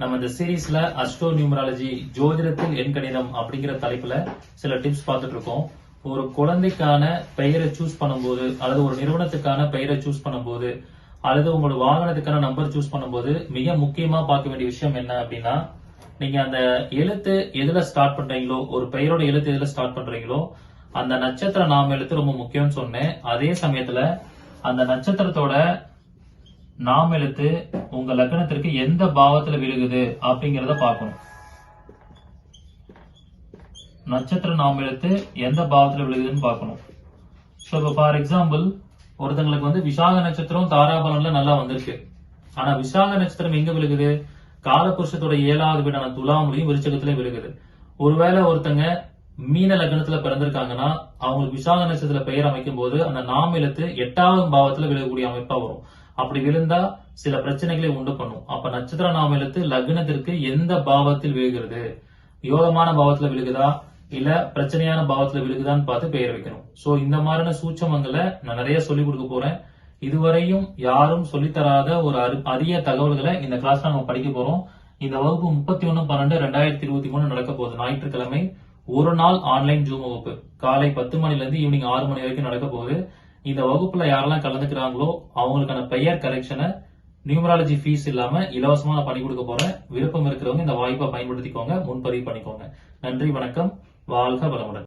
நம்ம இந்த சீரீஸ்ல அஸ்ட்ரோ நியூமராலஜி ஜோதிடத்தில் எண் கணிதம் அப்படிங்கிற தலைப்புல சில டிப்ஸ் பார்த்துட்டு இருக்கோம். ஒரு குழந்தைக்கான பெயரை சூஸ் பண்ணும்போது அல்லது ஒரு நிறுவனத்துக்கான பெயரை சூஸ் பண்ணும்போது அல்லது உங்களோட வாகனத்துக்கான நம்பர் சூஸ் பண்ணும்போது மிக முக்கியமா பார்க்க வேண்டிய விஷயம் என்ன அப்படின்னா நீங்க அந்த எழுத்து எதுல ஸ்டார்ட் பண்றீங்களோ ஒரு பெயரோட எழுத்து எதுல ஸ்டார்ட் பண்றீங்களோ அந்த நட்சத்திர நாம எழுத்து ரொம்ப முக்கியம்னு சொன்னேன். அதே சமயத்துல அந்த நட்சத்திரத்தோட நாம் எழுத்து உங்க லக்னத்திற்கு எந்த பாவத்துல விழுகுது அப்படிங்கறத பார்க்கணும். நட்சத்திர நாம் எழுத்து எந்த பாவத்துல விழுகுதுன்னு பார்க்கணும். ஸோ இப்போ ஃபார் எக்ஸாம்பிள் ஒருத்தங்களுக்கு வந்து விசாக நட்சத்திரம் தாராபலன்ல நல்லா வந்திருக்கு. ஆனா விசாக நட்சத்திரம் எங்க விழுகுது? காலபுருஷத்தோட ஏழாவது வீடான துலாமுலையும் விருச்சகத்திலே விழுகுது. ஒருவேளை ஒருத்தங்க மீன லக்னத்துல பிறந்திருக்காங்கன்னா அவங்களுக்கு விசாக நட்சத்திர பெயர் அமைக்கும் போது அந்த நாம் எழுத்து எட்டாவது பாவத்துல விழுகக்கூடிய அமைப்பா வரும். அப்படி விழுந்தா சில பிரச்சனைகளை உண்டு பண்ணும். அப்ப நட்சத்திர நாம லக்னத்திற்கு எந்த பாவத்தில் விழுகிறது? யோகமான பாவத்துல விழுகுதா? இல்ல பிரச்சனையான பாவத்துல விழுகுதான்னு பார்த்து பெயர் வைக்கணும். சோ இந்த மாதிரியான சூட்சமங்களை நான் நிறைய சொல்லி கொடுக்க போறேன். இதுவரையும் யாரும் சொல்லித்தராத ஒரு அரிய தகவல்களை இந்த கிளாஸ்ல நம்ம படிக்க போறோம். இந்த வகுப்பு முப்பத்தி ஒன்னு பன்னெண்டு ரெண்டாயிரத்தி இருபத்தி மூணு நடக்க போகுது. ஞாயிற்றுக்கிழமை ஒரு நாள் ஆன்லைன் ஜூம் வகுப்பு. காலை பத்து மணில இருந்து ஈவினிங் ஆறு மணி வரைக்கும் நடக்க போகுது. இந்த வகுப்புல யாரெல்லாம் கலந்துக்கிறாங்களோ அவங்களுக்கான பெயர் கரெக்ஷனை நியூமராலஜி ஃபீஸ் இல்லாம இலவசமா நான் பண்ணி கொடுக்க போறேன். விருப்பம் இருக்கிறவங்க இந்த வாய்ப்பை பயன்படுத்திக்கோங்க முன்பதிவு பண்ணிக்கோங்க. நன்றி வணக்கம். வாழ்க வளமுடன்.